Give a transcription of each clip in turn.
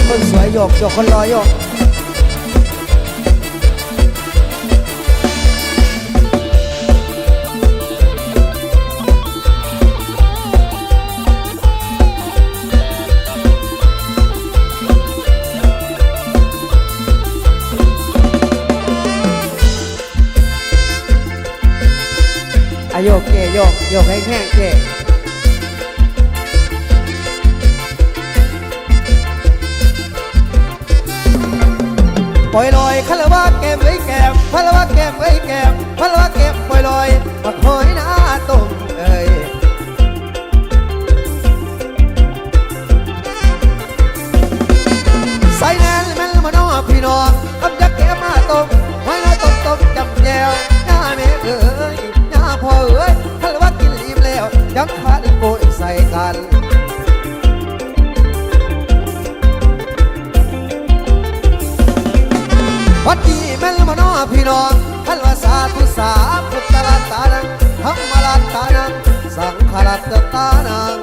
กคนสวยโยกโยกคนรอโยกอะโยกเจโยกโยกให้แห้งเจ ล่อยลอยคารวะแก้มไว้แก้มคารวะแก้มไว้แก้มคารวะแก้มปล่อยลอยปักหอยหน้าตุ่มเอ้ยใส่แนนแม่นมาน้อพี่น้องทำจักแก้มมาต้มไว้น้อยต้มต้มจำแจวหน้าแม่เอ้ยหน้าพ่อเอ้ยคารวะกินอิ่มแล้วยังขาดโกยใส่กัน วัดดีแม่นมานพี่น้องขันว่าสาธุสาพุทธรัตานังธรรมรัตตานังสังฆรัตตานัง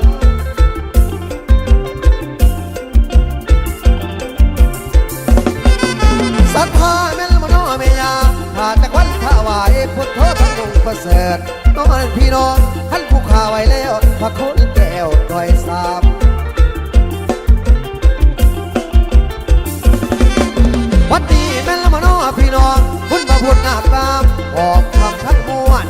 ศรัทธาแม่นมานเมียาขาดจากวันถวายพุทธทั้งองค์ประเสริฐน้องพี่น้องท่านผู้ข่าไว้แล้วพระคุณแก้วดอยสามวัดดี แม่นละมานอพี่น้องคุณพระพุทธนาตามออกคำทั้งมวล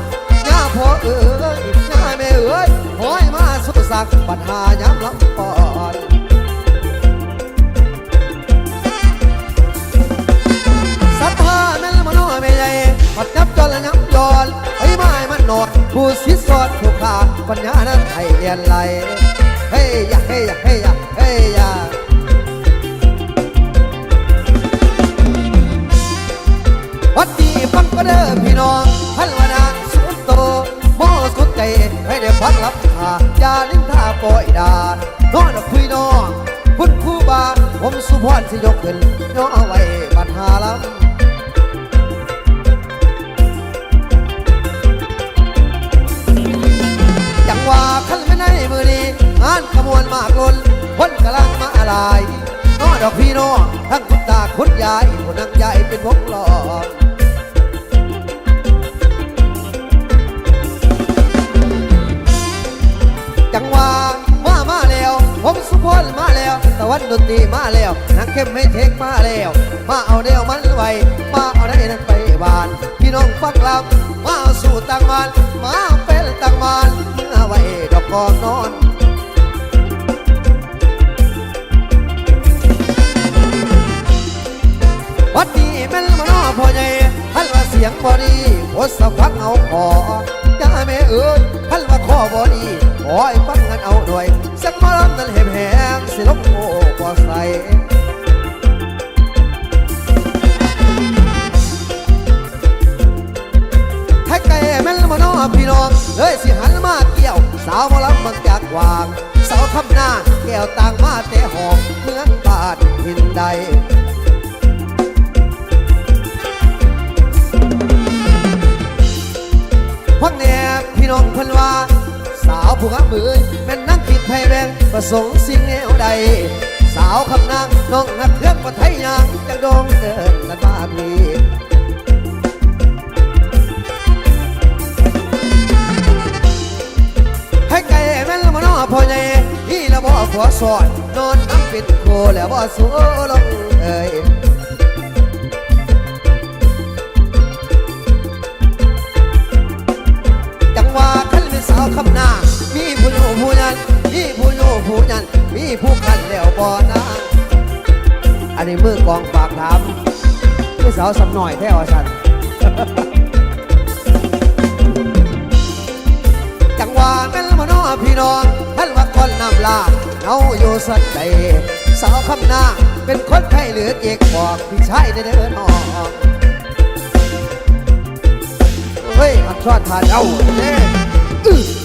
ย่าพอเอ๋ยย่าแม่เอ๋ยหอยมาสุดสักปัญหาย้ำลำปอนศรัทธาแม่นละมานอแม่ใหญ่ปัดจับจนละน้ำยอนไอ้ไม้มันโนผู้สิสอดผู้ขาดปัญญานั้นให้เรียนไหลเฮ้ยยะเฮ้ยยะเฮ้ยยะเฮ้ยยะ ก็เด้อพี่น้องพันวนาสุดโตโมสุดใจให้ได้ฟังรับทาอย่าลิ้นท่าปล่อยดานนอนคุยน้องคุณครูบาผมสุพรสิยกขึ้นน้อไว้ปัญหาลำจังว่าคันไม่ในมือนี้งานขมวนมากล้นคนกำลังมาอะไรน้อดอกพี่น้องทั้งคุณตาคุณยายผู้นังยายเป็นวงล้อ นตรีมาแล้วนักเข้มให้เทคมาแล้วมาเอาเดียวมันไว้มาเอาได้นั้นไปบาน พี่น้องฟังลำมาเอาสู่ต่างมานมาเป็นต่างมานเมื่อไว้ดอกกอนนอนวัดดีแม่นมานอพ่อใหญ่ท่านว่าเสียงบอดีโอสักพักเอาคอจ้าแม่เอ้ยท่านว่าคอบอดี ขอให้ฟังกันเอาหน่อยสักมาลำนั้นเห็มแหงสิลกโอ้บ่ใส่ให้ไก่แม่นมาน้อพี่น้องเลยสิหันมาเกี่ยว สาวมาลำมันจากวาง สาวคำหน้าแก้วต่างมาแต่หอมเหมือนบาดหินใด สงสิ่งแนวใด สาวคำนางน้องนักเครื่องประไทยยางจังดงเดินกันมาพีให้ไก่แม่นละมานอพ่อใหญ่พี่ละบ่ขัวสอดนอนน้ำปิดโคแล้วบ่สูลงเอ่ยจังว่าคันเป็นสาวคำน้ามีผู้อยู่ผู้ยัน มีผู้อยู่ผู้ยัน มีผู้คันแล้วบ่นะอันนี้มือกองฝากถามคือสาวสำหน่อยแท้ว่าสันจังหว่าแม่นมาน้อพี่น้องท่านว่าคนนำลาเอาอยู่สักใดสาวคำนาเป็นคนไทยหรือเอกบอกพี่ชายได้เดินออกเฮ้ยอันชอดทานเอาเน่อื้ออื้ออา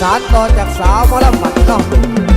สารต่อจากสาวมอลำหมัดน้อง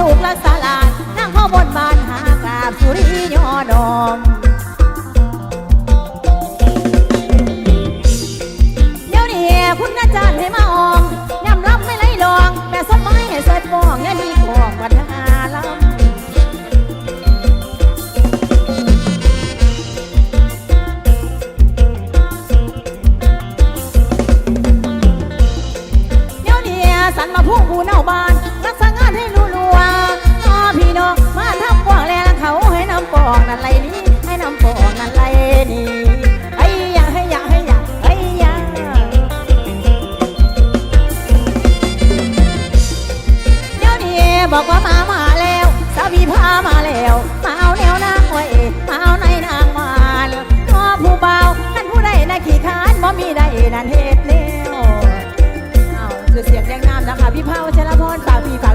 ลูกละสาลานนั่งข้อบนบานหากราบสุริยอดอมเดี๋ยวนี้คุณอาจารย์ให้มาออมยำรับไม่ไรลอง แต่สมัยให้สวยปองอย่าดี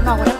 ข过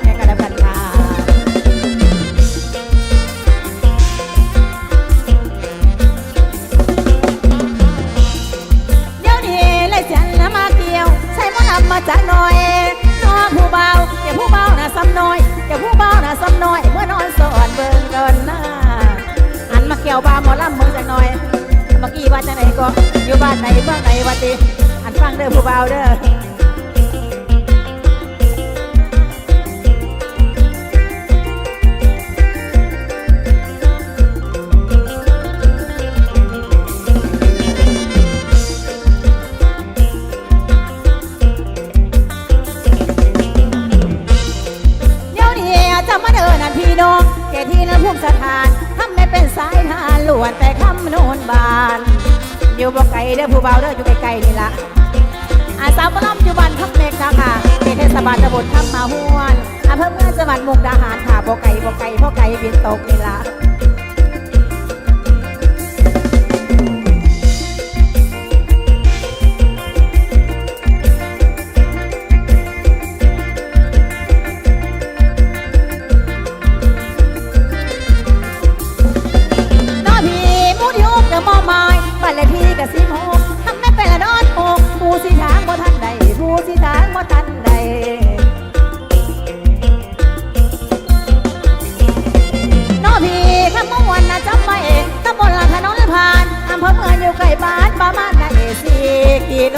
อยู่บ่ไกลเด้อผู้เบาเด้ออยู่ไกลๆนี่ละอาสาวปร้ำอยู่บ้านทักเมกนะคะเขตเทศบาลตำบลท่ามาห้วนอาเภอเมืองจังหวัดมุกดาหารค่ะบ่ไกลบ่ไกลพ่อไกลบินตกนี่ละ อยู่ใกล้บ้านประมาณนาเอสีกิโล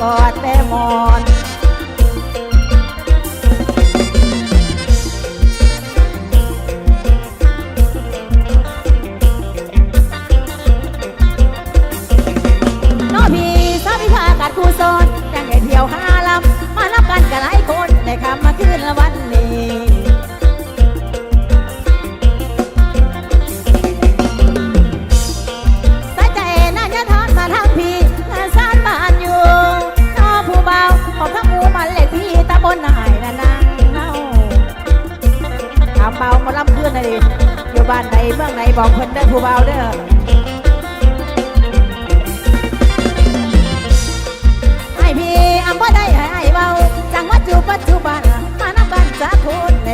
Oh.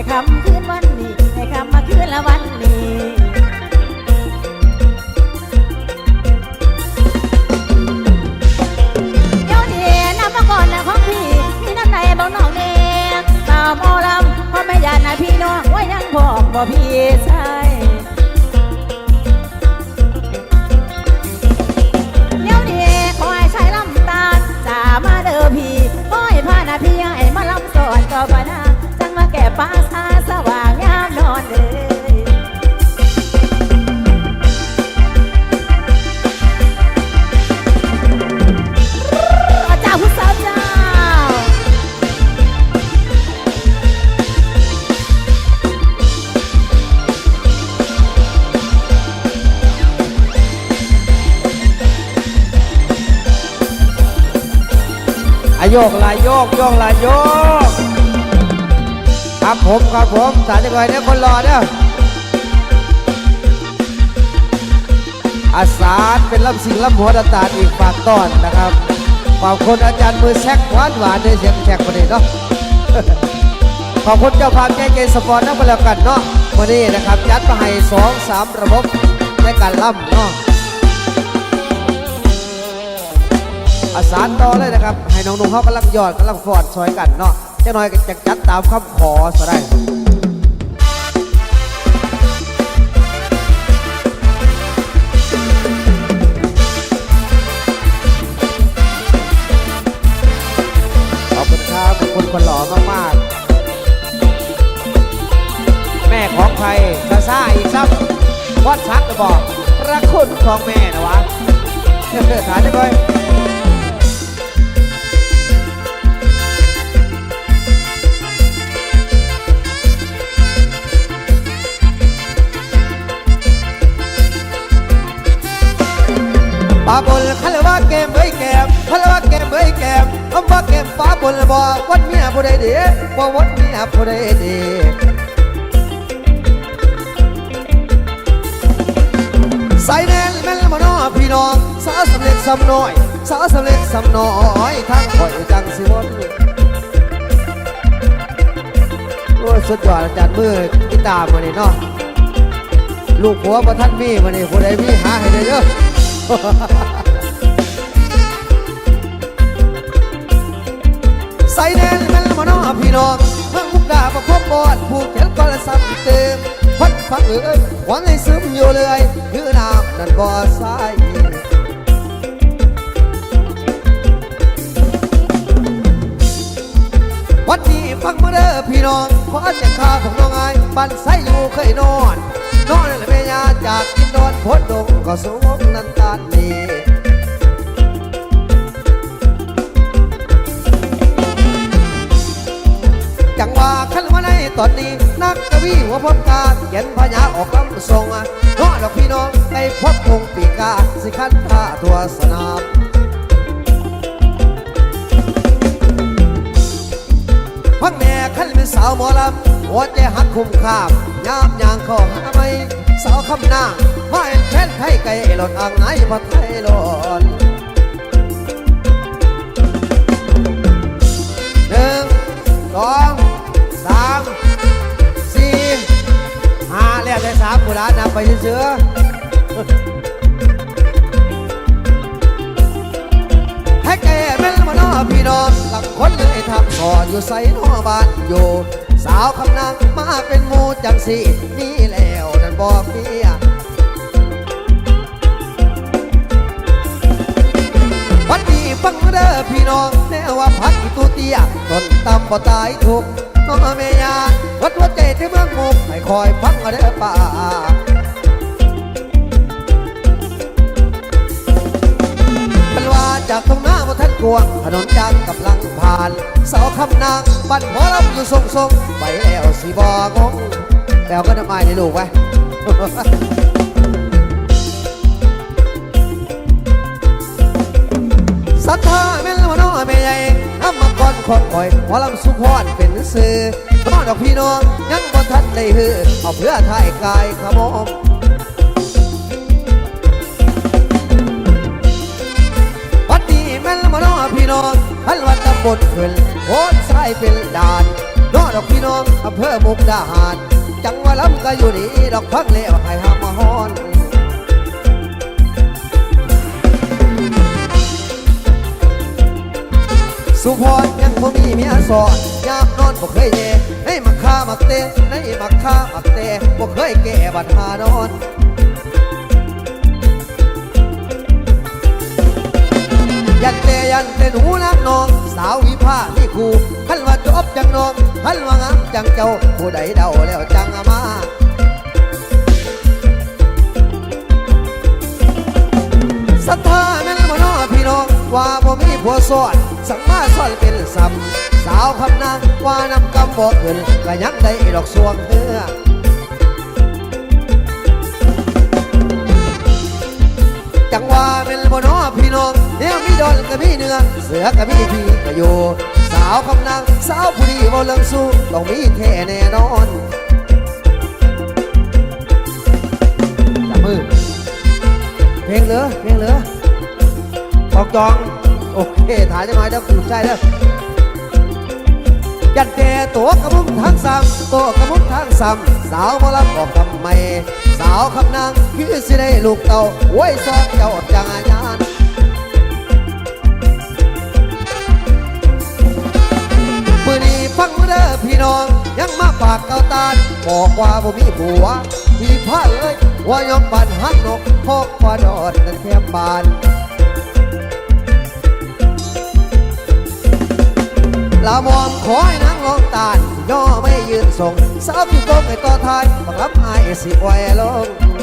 คำคืนวัน อะโยกลายโยกโยกลายโยกครับผมครับผมสารจังหวัดเนี่ยคนรอเนี่ยอาสาเป็นลำสิงลำหัวตาตาลอีกฝากต้อนนะครับขอบคุณอาจารย์มือแซกหวานหวานด้วยเสียงแซกประเดี๋ยวเนาะขอบคุณเจ้าภาพใจเกสปอร์ตนะก็แล้วกันเนาะวันนี้นะครับยัดมาให้สองสามระบบในการล่ำเนาะ อาสารต่อเลยนะครับ ให้น้องนุ่งเขากำลังยอดกำลังฟอดซอยกันเนาะเจะน้อยก็จะจัดตามคำขอซะได้ขอบคุณครับขอบคุณคนหล่อมากๆ แม่ของใครซาซ่าอีกซับวัดซักจะบอกพระคุณของแม่นะวะถามได้ไหมปาบนคาราว่าเกด้ว่าเกม ดีบ่วัดเมียผู้ใดดีใส่แน่นแม่นลมาน้อพี่น้องสาวสำเร็จสำน้อยสาวสำเร็จสำน้อยทางข่อยจังสิวนโอ้ยสุดยอดอาจารย์มือกีตาร์มานี่เนาะลูกผัวประท่านมีมานี่ผู้ใดมีหาให้ได้เด้อใน้องพังมุกดาประพบบอนผูกแขนก็ละซ้ำเติมพัดฟังเอ้ยหวังให้ซึมอยู่เลยคือน้ำนั่นบ่ใสวันนี้ฟังมาเด้อพี่น้องขอจะข้าของน้องไอ้ปันไสอยู่เคยนอน นอนและเมียาจากกินนอนพ้นดงก็สวมนันตาน ว่าขันมาในตอนนี้ นักกวีหัวพบกาเขียนพญาออกคำทรงอะน้อดอกพี่น้องไปพบคงปีกาสิขันท่าตัวสนามพังแม่ขันเป็นสาวหมอลำหัวใจหักคุ้มข้ามยามยางข้อหาไม่สาวคำนางมาเอ็นแทนไทยไก่หลดอ่างไหนพัดไทยหลอ กุหลาบนำไปเชื้อให้แก่แม่นมานอพี่น้องหลังคนเลยทำก่ออยู่ใส่นอบ้านอยู่สาวคำนางมาเป็นมูจังสีนี่แล้วนั่นบอกเมียวันนี้ฟังเด้อพี่น้องแน่ว่าพักอีตูเตียต้นตำบ่ตายทุกน้องเมียาวัดหัวใจที่เมืองมุกให้คอยฟังเด้อป่า จากตรงหน้ามาท่านกวงถนนยางกำลังผ่าน เสาคำนางบันหมอลำอยู่ทรงทรงไปแล้วสีบอกงแล้วก็น้ำไมในลูกไว้สัทธาแม่นละมาน้อแม่ใหญ่น้ำมังกรของข่อยหมอลำสุพรเป็นสื่อน้อดอกพี่น้องยังบ่ทันได้ฮือเอาเพื่อถ่ายกายขมอม ฮัลวันตำบนขึ้นโอนซ้ายเป็นด่านนอดอกพี่น้องอำเภอมุกดาหาร จังหวะลำก็อยู่นี่ดอกพักเลี้ยวให้หามาฮอนสุพรยังบ่มีเมียสอนยามนอนบ่เคยแย่ให้มักฆ่ามักเตะให้มักฆ่ามักเตะบ่เคยแก่บัดหานอน ยันเตยันเตหนูนักนอง สาววิภานี่คูขันว่าจบจังน้องขันว่างามจังเจ้า ผู้ใดเดาแล้วจังมาศรัทธาแม่นบ่น้อพี่น้อง ว่าบ่มีผัวซ้อนสังมาซ้อนเป็นซ้ำสาวคำนางว่านำกำบ่ขึ้นก็ยังได้ดอกสวงเฮือจังว่าเป็นบ่น้อพี่น้อง เดี๋ยวมีดอนก็มีเนื้อเสือก็มีพี่ก็อยู่สาวคำนางสาวผู้ดีบ่เลิงสู้ต้องมีแท้แน่นอนจับมือเพลงเหลือเพลงเหลือออกจองโอเคถ่ายได้ไหมเดี๋ยวกูใจแล้วยันแต่ตัวกระมุงทางซ้ำตัวกระมุงทางซ้ำสาวมารับออกทำไม สาวคำนางคือสิได้ลูกเต่าไว้ซอกเจ้าจังอาญาน พี่น้อง ยังมาปากเกาตาลบอกว่าบ่มีผัวมีผ้าเอ้ยว่ายอมปันหักนกพกว่าดอดนั่นแคมบานลามอมขอให้นางลองตาลย่อไม่ยืนส่งสาวที่ก้มไอ้ต่อทายบังรับอายสิไว้ลง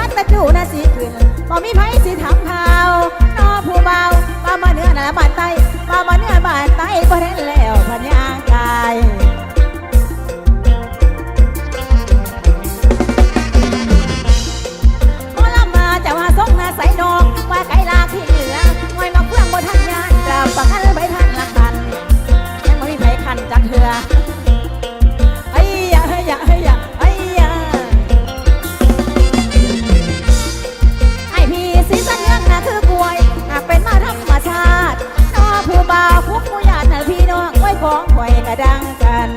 พันตะจูน่ะสิขึ้นบ่มีไผสิทำข่าวนอผู้เบามามาเนื้อหน้าบ้านใต้มามาเนื้อบ้านใต้บ่เห็นแล้วพะนยา ดังกัน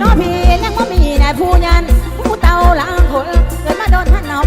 น้อพี่ยังไม่มีนายผู้ยันผู้เต่าหลังคนเกิดมาโดนท่านเอา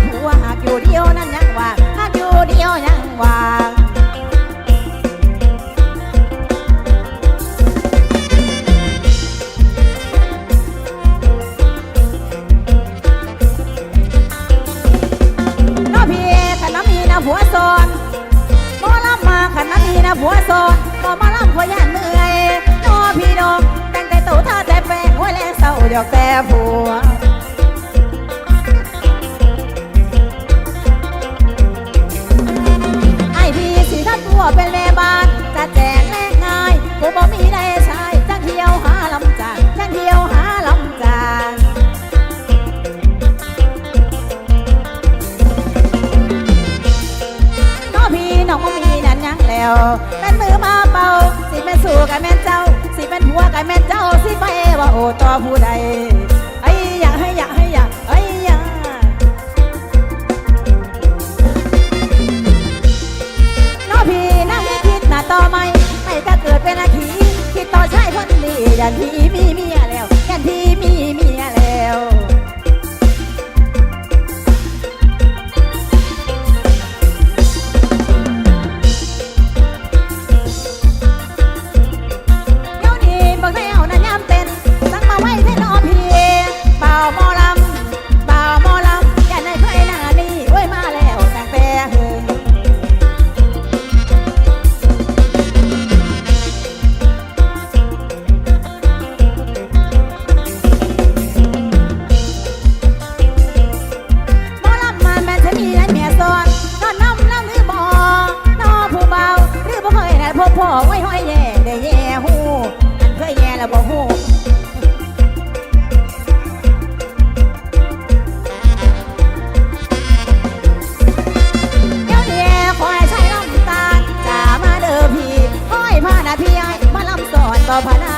ไว้ห้อยแย่ได้แย่หูอันเคยแย่แล้วบ่หูพี่ห้อยผ้าหน้าพี่ไอ้มาลำสอนบ่พนา